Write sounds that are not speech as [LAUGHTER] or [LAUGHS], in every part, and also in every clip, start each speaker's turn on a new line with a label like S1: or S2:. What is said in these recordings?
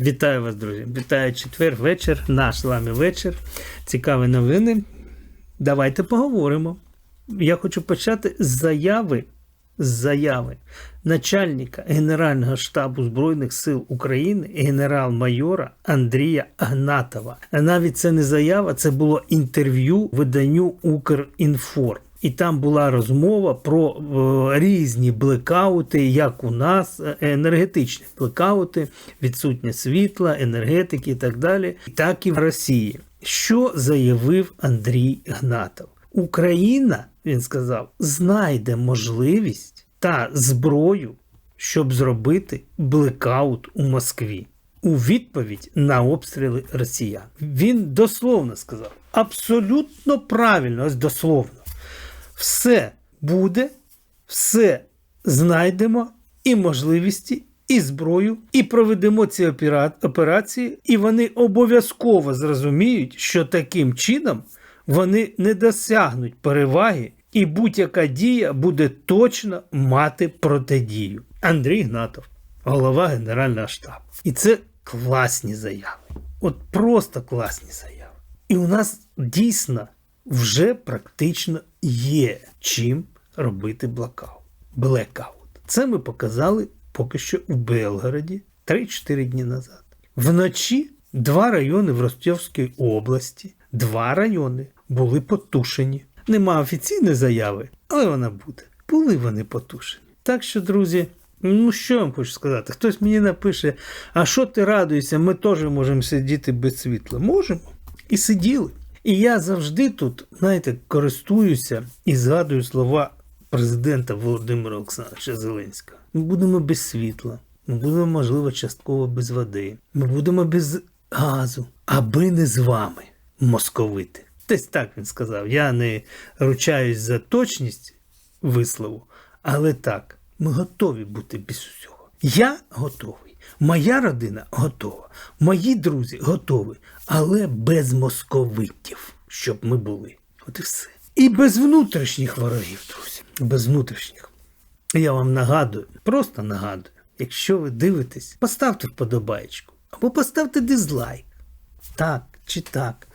S1: Вітаю вас, друзі! Вітаю четвер, вечір, наш з вами вечір. Цікаві новини. Давайте поговоримо. Я хочу почати з заяви, з заяви начальника Генерального штабу Збройних сил України генерал-майора Андрія Гнатова. Навіть це не заява, це було інтерв'ю виданню Укрінформ. І там була розмова про е, різні блекаути, як у нас, е, енергетичні блекаути, відсутнє світла, енергетики і так далі, так і в Росії. Що заявив Андрій Гнатов? Україна, він сказав, знайде можливість та зброю, щоб зробити блекаут у Москві. У відповідь на обстріли росіян. Він дословно сказав, абсолютно правильно, ось дословно все буде, все знайдемо і можливості, і зброю, і проведемо ці операції, і вони обов'язково зрозуміють, що таким чином вони не досягнуть переваги, і будь-яка дія буде точно мати протидію. Андрій Гнатов, голова Генерального штабу. І це класні заяви. От просто класні заяви. І у нас дійсно вже практично є чим робити блокаут. Блекаут. Це ми показали поки що у Белгороді 3-4 дні назад. Вночі два райони в Ростовській області, два райони були потушені. Нема офіційної заяви, але вона буде. Були вони потушені. Так що, друзі, ну що я вам хочу сказати? Хтось мені напише, а що ти радуєшся, ми теж можемо сидіти без світла. Можемо. І сиділи. І я завжди тут, знаєте, користуюся і згадую слова президента Володимира Олександровича Зеленського. Ми будемо без світла, ми будемо, можливо, частково без води, ми будемо без газу, аби не з вами, московити. Десь так він сказав. Я не ручаюсь за точність вислову, але так, ми готові бути без усього. Я готовий. Моя родина готова, мої друзі готові, але без московитів, щоб ми були. От і все. І без внутрішніх ворогів, друзі. Без внутрішніх. Я вам нагадую, просто нагадую, якщо ви дивитесь, поставте вподобайку або поставте дизлайк. Так чи так.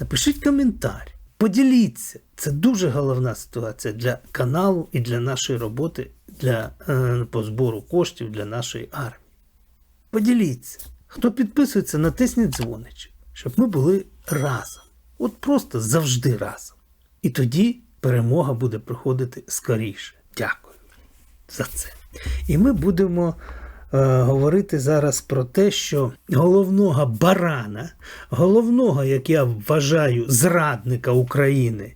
S1: Напишіть коментар. Поділіться. Це дуже головна ситуація для каналу і для нашої роботи для, е, по збору коштів для нашої армії. Поділіться. Хто підписується, натисніть дзвоничок, щоб ми були разом. От просто завжди разом. І тоді перемога буде приходити скоріше. Дякую за це. І ми будемо е, говорити зараз про те, що головного барана, головного, як я вважаю, зрадника України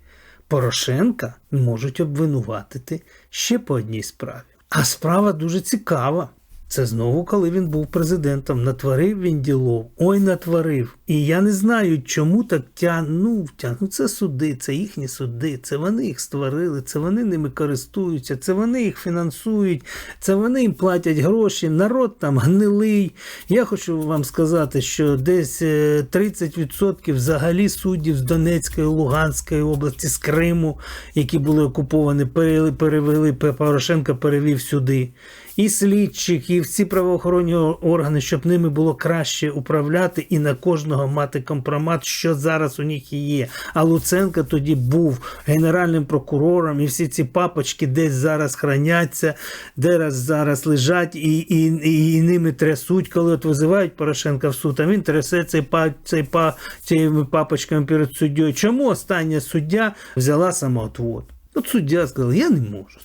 S1: Порошенка можуть обвинуватити ще по одній справі. А справа дуже цікава. Це знову, коли він був президентом, натворив він ділов, ой натворив. І я не знаю, чому так тягнув. Ну, це суди, це їхні суди, це вони їх створили, це вони ними користуються, це вони їх фінансують, це вони їм платять гроші. Народ там гнилий. Я хочу вам сказати, що десь е, 30% взагалі суддів з Донецької, Луганської області, з Криму, які були окуповані, перевели, Порошенко перевів сюди і слідчих, і всі правоохоронні органи, щоб ними було краще управляти і на кожного мати компромат, що зараз у них є. А Луценко тоді був генеральним прокурором, і всі ці папочки десь зараз храняться, де раз зараз лежать, і і, і, і ними трясуть, коли от визивають Порошенка в суд, а він трясе цей па, цей па, цими папочками перед суддєю. Чому остання суддя взяла самоотвод? От суддя сказала, я не можу.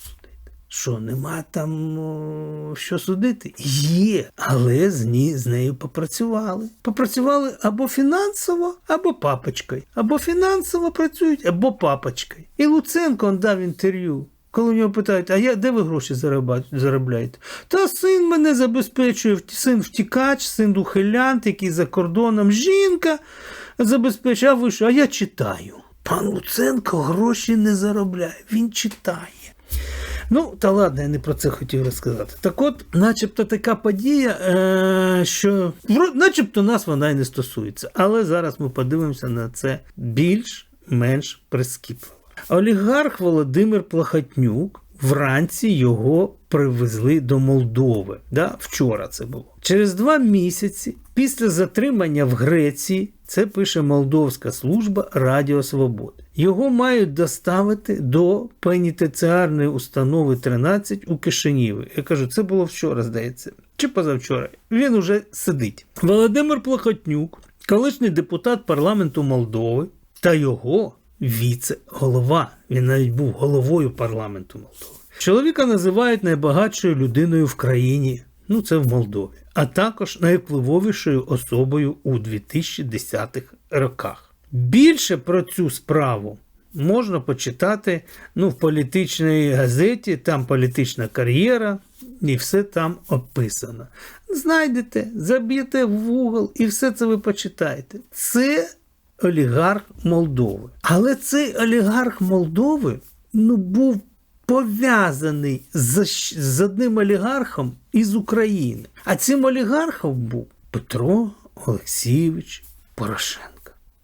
S1: Що, нема там що судити? Є, але з, ні, з нею попрацювали. Попрацювали або фінансово, або папочкою. Або фінансово працюють, або папочкою. І Луценко дав інтерв'ю. Коли в нього питають, а я, де ви гроші заробляєте? Та син мене забезпечує, син втікач, син ухилянт, який за кордоном, жінка забезпечує, а ви що? А я читаю. Пан Луценко гроші не заробляє, він читає. Ну, та ладно, я не про це хотів розказати. Так от, начебто така подія, е, що начебто нас вона і не стосується. Але зараз ми подивимося на це більш-менш прискіпливо. Олігарх Володимир Плахатнюк вранці його привезли до Молдови. Да? Вчора це було. Через два місяці після затримання в Греції, це пише Молдовська служба Радіо Свободи. Його мають доставити до пенітенціарної установи 13 у Кишиніві. Я кажу, це було вчора, здається, чи позавчора. Він уже сидить. Володимир Плохотнюк, колишній депутат парламенту Молдови, та його віце-голова. Він навіть був головою парламенту Молдови. Чоловіка називають найбагатшою людиною в країні. Ну, це в Молдові, а також найвпливовішою особою у 2010-х роках. Більше про цю справу можна почитати ну, в політичній газеті, там політична кар'єра, і все там описано. Знайдете, заб'єте в Google і все це ви почитаєте. Це олігарх Молдови. Але цей олігарх Молдови ну, був пов'язаний з, з одним олігархом із України. А цим олігархом був Петро Олексійович Порошенко.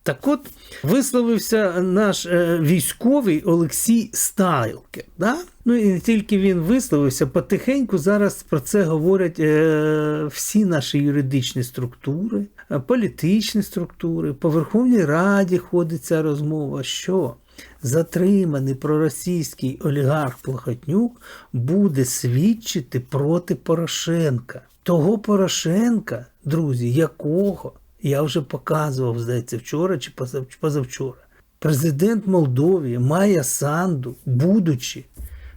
S1: Так от висловився наш е, військовий Олексій Стайлкер. Да? Ну і не тільки він висловився, потихеньку зараз про це говорять е, всі наші юридичні структури, е, політичні структури. По Верховній Раді ходить ця розмова. Що? Затриманий проросійський олігарх Плохотнюк буде свідчити проти Порошенка. Того Порошенка, друзі, якого я вже показував, здається, вчора чи позавчора. Президент Молдовії Майя Санду, будучи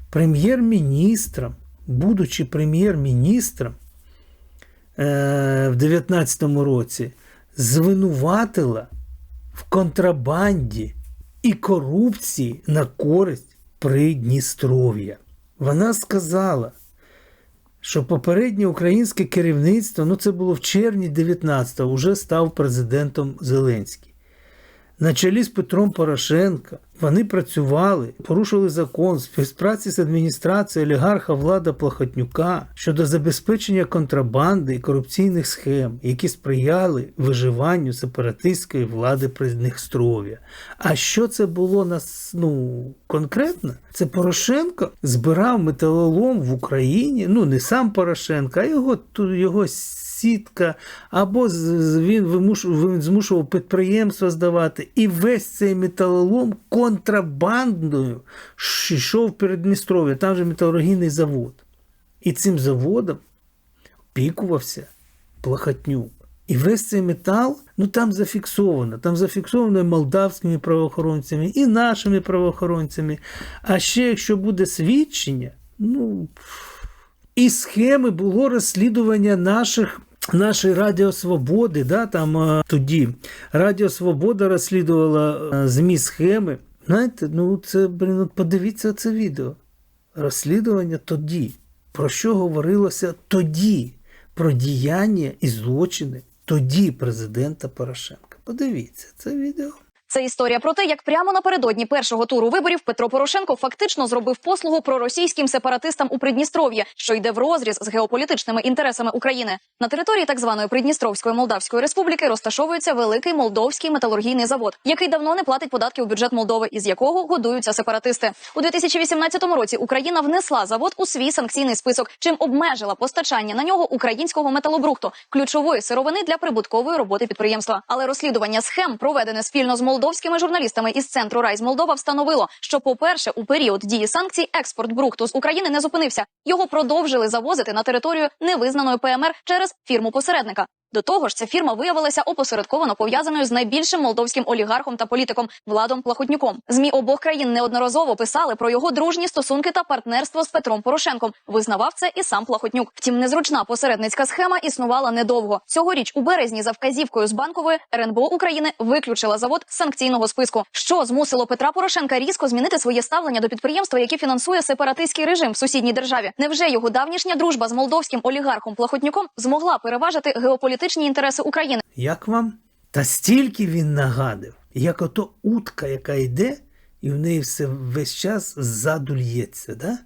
S1: прем'єр-міністром, будучи прем'єр-міністром е, в 19-му році, звинуватила в контрабанді і корупції на користь Придністров'я. Вона сказала, що попереднє українське керівництво, ну це було в червні 19-го, вже став президентом Зеленський. На чолі з Петром Порошенка вони працювали, порушили закон співпраці з адміністрацією олігарха Влада Плохотнюка щодо забезпечення контрабанди і корупційних схем, які сприяли виживанню сепаратистської влади Придністров'я. А що це було нас ну, конкретно? Це Порошенко збирав металолом в Україні. Ну не сам Порошенко, а його його сітка, або він він змушував підприємства здавати. І весь цей металолом контрабандою йшов в Передністров'я, там же металургійний завод. І цим заводом опікувався Плахатнюк. І весь цей метал, ну там зафіксовано. Там зафіксовано і молдавськими правоохоронцями, і нашими правоохоронцями. А ще якщо буде свідчення, ну і схеми було розслідування наших Наші Радіо Свободи, да, там тоді Радіо Свобода розслідувала а, змі схеми. Знаєте, ну це, блін, от подивіться це відео. Розслідування тоді. Про що говорилося тоді? Про діяння і злочини тоді президента Порошенка. Подивіться це відео.
S2: Це історія про те, як прямо напередодні першого туру виборів Петро Порошенко фактично зробив послугу проросійським сепаратистам у Придністров'ї, що йде в розріз з геополітичними інтересами України. На території так званої Придністровської Молдавської республіки розташовується великий молдовський металургійний завод, який давно не платить податки у бюджет Молдови, із якого годуються сепаратисти. У 2018 році Україна внесла завод у свій санкційний список, чим обмежила постачання на нього українського металобрухту, ключової сировини для прибуткової роботи підприємства. Але розслідування схем, проведене спільно з Молдовою, молдовськими журналістами із центру Райз Молдова встановило, що, по-перше, у період дії санкцій експорт брухту з України не зупинився. Його продовжили завозити на територію невизнаної ПМР через фірму посередника. До того ж, ця фірма виявилася опосередковано пов'язаною з найбільшим молдовським олігархом та політиком Владом Плахотнюком. Змі обох країн неодноразово писали про його дружні стосунки та партнерство з Петром Порошенком. Визнавав це і сам Плахотнюк. Втім, незручна посередницька схема існувала недовго. Цьогоріч у березні за вказівкою з банкової РНБО України виключила завод з санкційного списку, що змусило Петра Порошенка різко змінити своє ставлення до підприємства, яке фінансує сепаратистський режим в сусідній державі. Невже його давнішня дружба з молдовським олігархом Плахотнюком змогла переважити геополітичні політичні інтереси України.
S1: Як вам? Та стільки він нагадив, як ото утка, яка йде, і в неї все весь час ззаду лється, да?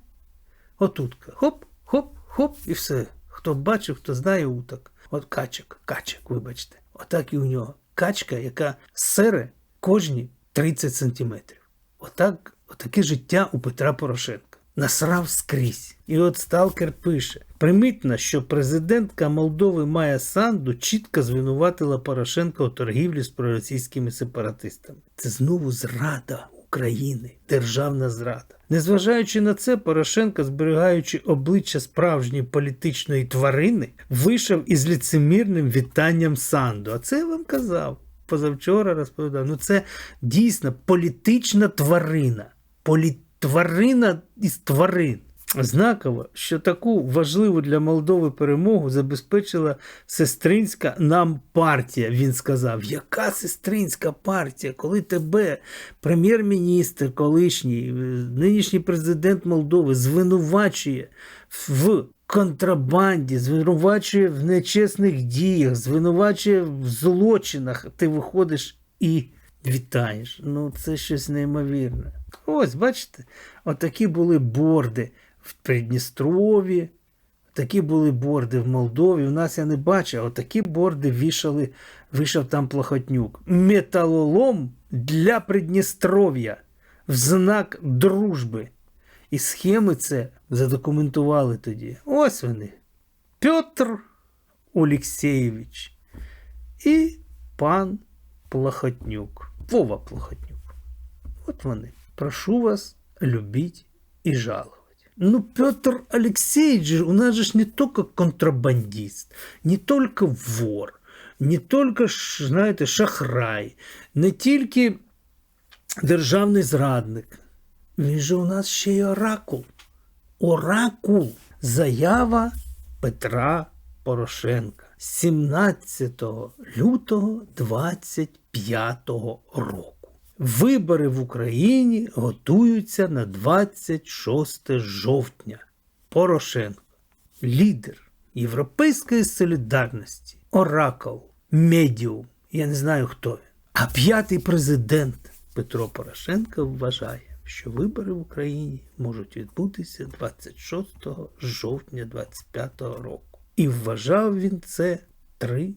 S1: От утка. Хоп, хоп, хоп, і все. Хто бачив, хто знає уток. От качок, качок, вибачте. Отак і у нього. Качка, яка сере кожні 30 сантиметрів. Отак, отаке життя у Петра Порошенка. Насрав скрізь. І от Сталкер пише: примітно, що президентка Молдови Майя Санду чітко звинуватила Порошенка у торгівлі з проросійськими сепаратистами. Це знову зрада України, державна зрада. Незважаючи на це, Порошенко, зберігаючи обличчя справжньої політичної тварини, вийшов із ліцемірним вітанням Санду. А це я вам казав. Позавчора розповідав. Ну це дійсно політична тварина. Полі... Тварина із тварин. Знаково, що таку важливу для Молдови перемогу забезпечила сестринська нам партія. Він сказав: яка сестринська партія, коли тебе прем'єр-міністр, колишній, е, нинішній президент Молдови звинувачує в контрабанді, звинувачує в нечесних діях, звинувачує в злочинах, ти виходиш і вітаєш. Ну, це щось неймовірне. Ось, бачите, отакі були борди в Придністрові, такі були борди в Молдові. У нас я не бачив, а такі борди вішали, вийшов там Плохотнюк. Металолом для Придністров'я в знак дружби. І схеми це задокументували тоді. Ось вони. Петр Олексєєвич і пан Плохотнюк. Вова Плохотнюк. От вони. Прошу вас любить и жаловать. Ну, Петр Алексеевич же у нас же ж не только контрабандист, не только вор, не только, ж, знаєте, шахрай, не тільки державний зрадник. Він же у нас ще й оракул. Оракул. Заява Петра Порошенка 17 лютого 25 Року. Вибори в Україні готуються на 26 жовтня. Порошенко, лідер Європейської солідарності, оракул, медіум. Я не знаю, хто він. А п'ятий президент Петро Порошенко вважає, що вибори в Україні можуть відбутися 26 жовтня 25 року. І вважав він це 3,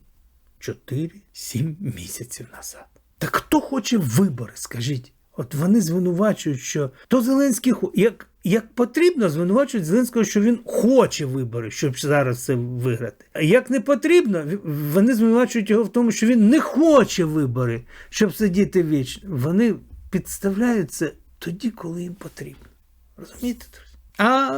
S1: 4, 7 місяців назад. Так хто хоче вибори, скажіть? От вони звинувачують, що то Зеленський як, як потрібно, звинувачують Зеленського, що він хоче вибори, щоб зараз це виграти. А як не потрібно, вони звинувачують його в тому, що він не хоче вибори, щоб сидіти вічно. Вони підставляють це тоді, коли їм потрібно. Розумієте? А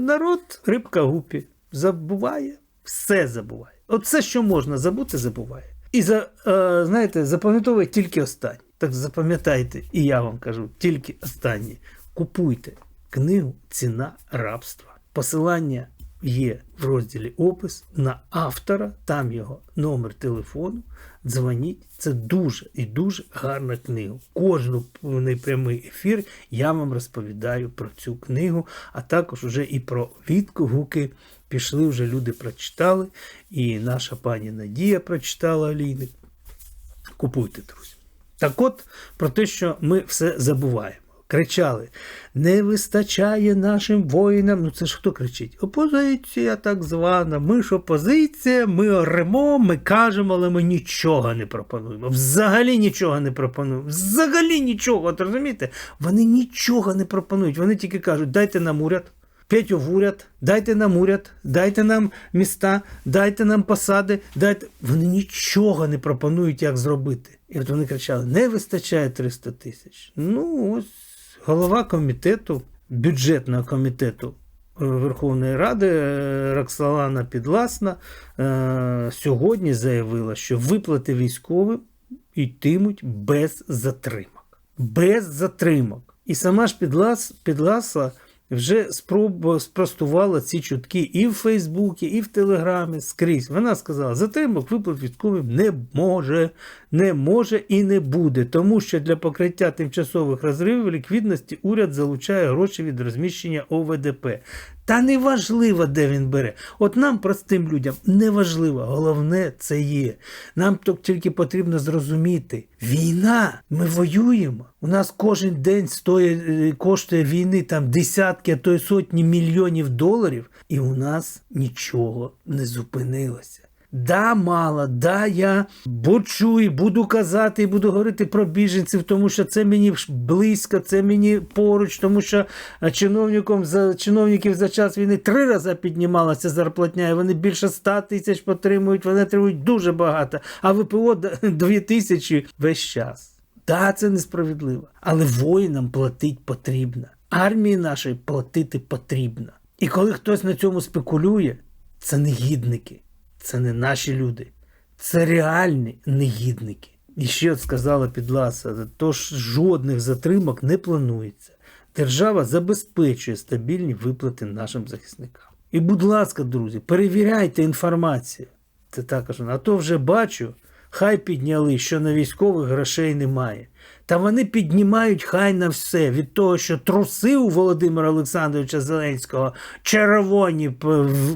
S1: народ рибка гупі забуває, все забуває. Все, що можна забути, забуває. І за, е, знаєте, запам'ятовує тільки останнє. Так запам'ятайте, і я вам кажу, тільки останнє. Купуйте книгу Ціна рабства. Посилання є в розділі опис на автора, там його номер телефону. Дзвоніть. Це дуже і дуже гарна книга. Кожну непрямий ефір я вам розповідаю про цю книгу, а також уже і про відгуки пішли, вже люди прочитали. І наша пані Надія прочитала Аліни. Купуйте, друзі. Так от про те, що ми все забуваємо. Кричали: не вистачає нашим воїнам. Ну це ж хто кричить? Опозиція так звана. Ми ж опозиція, ми оремо, ми кажемо, але ми нічого не пропонуємо. Взагалі нічого не пропонуємо. Взагалі нічого. От розумієте? Вони нічого не пропонують. Вони тільки кажуть, дайте нам уряд. Петю в уряд, дайте нам уряд, дайте нам міста, дайте нам посади, дайте. Вони нічого не пропонують, як зробити. І от вони кричали: не вистачає 300 тисяч. Ну, ось голова комітету, бюджетного комітету е, Верховної Ради е, Роксолана Підласна е, сьогодні заявила, що виплати військовим йтимуть без затримок. Без затримок. І сама ж Підлас, Підласа вже спроб спростувала ці чутки і в Фейсбуці, і в Телеграмі скрізь. Вона сказала, затримок виплат військовим не може, не може і не буде, тому що для покриття тимчасових розривів ліквідності уряд залучає гроші від розміщення ОВДП. Та не важливо, де він бере. От нам, простим людям, не важливо. Головне це є. Нам тільки потрібно зрозуміти. Війна, ми воюємо. У нас кожен день стоїть, е, коштує війни там десятки, а то й сотні мільйонів доларів, і у нас нічого не зупинилося. Да, мало, да, я бочу і буду казати, і буду говорити про біженців, тому що це мені близько, це мені поруч, тому що чиновникам за чиновників за час війни три рази піднімалася зарплатня, і вони більше 100 тисяч отримують, вони отримують дуже багато. А ВПО д- [LAUGHS] 2 тисячі весь час. Да, це несправедливо. Але воїнам платить потрібно. Армії нашої платити потрібно. І коли хтось на цьому спекулює, це негідники, це не наші люди, це реальні негідники. І ще от сказала Підласа, тож жодних затримок не планується. Держава забезпечує стабільні виплати нашим захисникам. І, будь ласка, друзі, перевіряйте інформацію. Це також. А то вже бачу, хай підняли, що на військових грошей немає. Та вони піднімають хай на все від того, що труси у Володимира Олександровича Зеленського червоні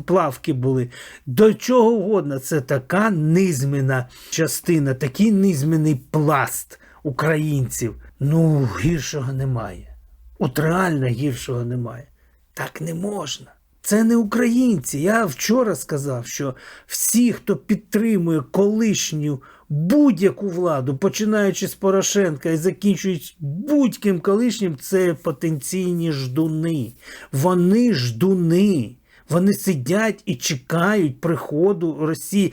S1: плавки були. До чого угодно. Це така низмена частина, такий низменний пласт українців. Ну, гіршого немає. От реально гіршого немає. Так не можна. Це не українці. Я вчора сказав, що всі, хто підтримує колишню будь-яку владу, починаючи з Порошенка і закінчуючи будь-ким колишнім, це потенційні ждуни. Вони ждуни. Вони сидять і чекають приходу Росії,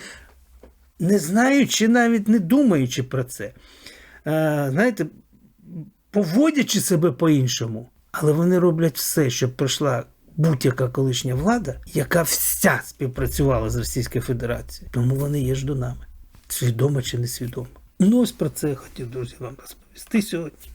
S1: не знаючи, навіть не думаючи про це. Е, знаєте, поводячи себе по-іншому, але вони роблять все, щоб прийшла будь-яка колишня влада, яка вся співпрацювала з Російською Федерацією. Тому вони є ждунами. Свідомо чи несвідомо. Ну, ось про це я хотів, друзі, вам розповісти сьогодні.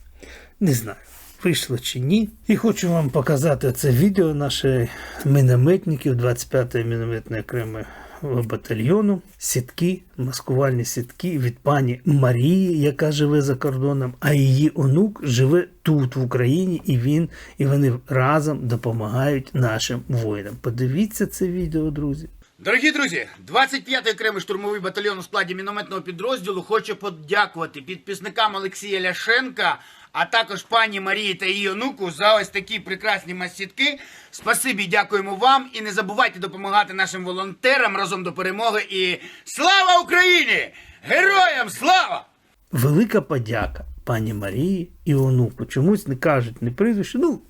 S1: Не знаю, вийшло чи ні. І хочу вам показати це відео наших мінометників 25-ї мінометної окремої батальйону. Сітки, маскувальні сітки від пані Марії, яка живе за кордоном, а її онук живе тут, в Україні, і він, і вони разом допомагають нашим воїнам. Подивіться це відео, друзі.
S3: Дорогі друзі, 25-й окремий штурмовий батальйон у складі мінометного підрозділу хоче подякувати підписникам Олексія Ляшенка, а також пані Марії та її онуку за ось такі прекрасні масітки. Спасибі, дякуємо вам і не забувайте допомагати нашим волонтерам разом до перемоги. І слава Україні! Героям слава!
S1: Велика подяка пані Марії і онуку. Чомусь не кажуть не прізвище. Ну,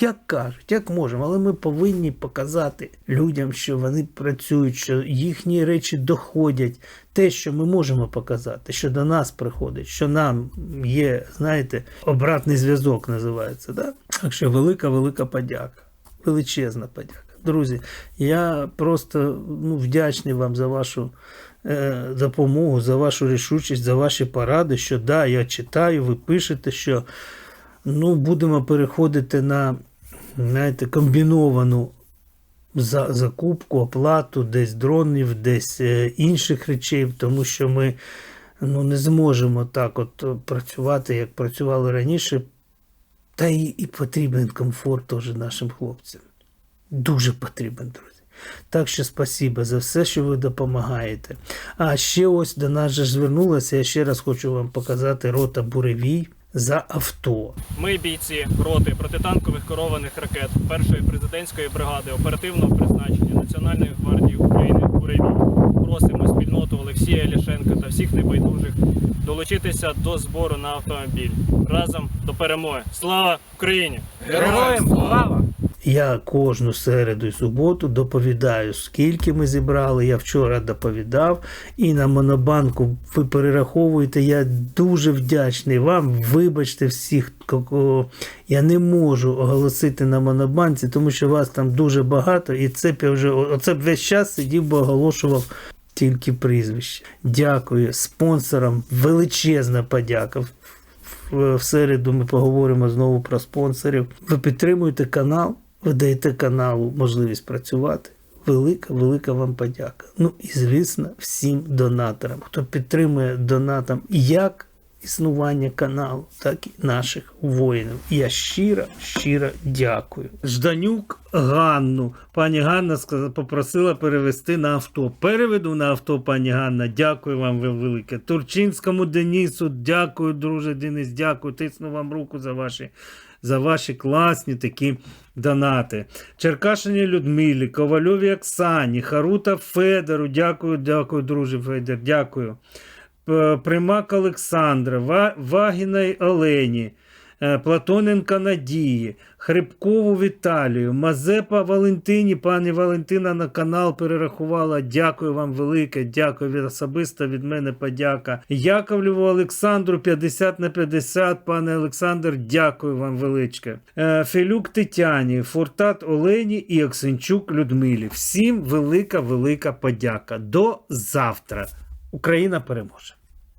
S1: як кажуть, як можемо, але ми повинні показати людям, що вони працюють, що їхні речі доходять. Те, що ми можемо показати, що до нас приходить, що нам є, знаєте, обратний зв'язок називається. Да? Так що велика, велика подяка. Величезна подяка. Друзі, я просто ну, вдячний вам за вашу е, допомогу, за вашу рішучість, за ваші поради. Що да, я читаю, ви пишете, що ну, будемо переходити на знаєте, комбіновану за, закупку, оплату десь дронів, десь е, інших речей, тому що ми ну, не зможемо так от е, працювати, як працювали раніше. Та і, і потрібен комфорт теж нашим хлопцям. Дуже потрібен, друзі. Так що спасибо за все, що ви допомагаєте. А ще ось до нас же звернулася. Я ще раз хочу вам показати рота буревій за авто.
S4: Ми, бійці роти протитанкових керованих ракет першої президентської бригади оперативного призначення Національної гвардії України у Реві. Просимо спільноту Олексія Ляшенка та всіх небайдужих долучитися до збору на автомобіль разом до перемоги. Слава Україні!
S3: Героям слава!
S1: Я кожну середу і суботу доповідаю, скільки ми зібрали. Я вчора доповідав, і на Монобанку ви перераховуєте. Я дуже вдячний вам. Вибачте всіх, кого я не можу оголосити на Монобанці, тому що вас там дуже багато, і це я вже оце весь час сидів би оголошував. Тільки прізвище. Дякую спонсорам. Величезна подяка. В середу ми поговоримо знову про спонсорів. Ви підтримуєте канал, ви даєте каналу можливість працювати. Велика, велика вам подяка. Ну і звісно, всім донаторам, хто підтримує донатом як існування каналу, так і наших воїнів. Я щиро, щиро дякую. Жданюк Ганну. Пані Ганна сказала, попросила перевести на авто. Переведу на авто, пані Ганна. Дякую вам велике. Турчинському Денису, дякую, друже Денис, дякую. Тисну вам руку за ваші за ваші класні такі донати. Черкашині Людмилі, Ковальові Оксані, Харута Федору. Дякую, дякую, друже Федор, дякую. Примак Олександра, Вагіна Олені, Платоненка Надії, Хребкову Віталію, Мазепа Валентині. Пані Валентина на канал перерахувала. Дякую вам велике, дякую від особисто від мене подяка. Яковлеву Олександру 50 на 50. Пане Олександр, дякую вам величке. Е, Фелюк Тетяні, Фуртат Олені і Оксенчук Людмилі. Всім велика, велика подяка. До завтра. Україна переможе.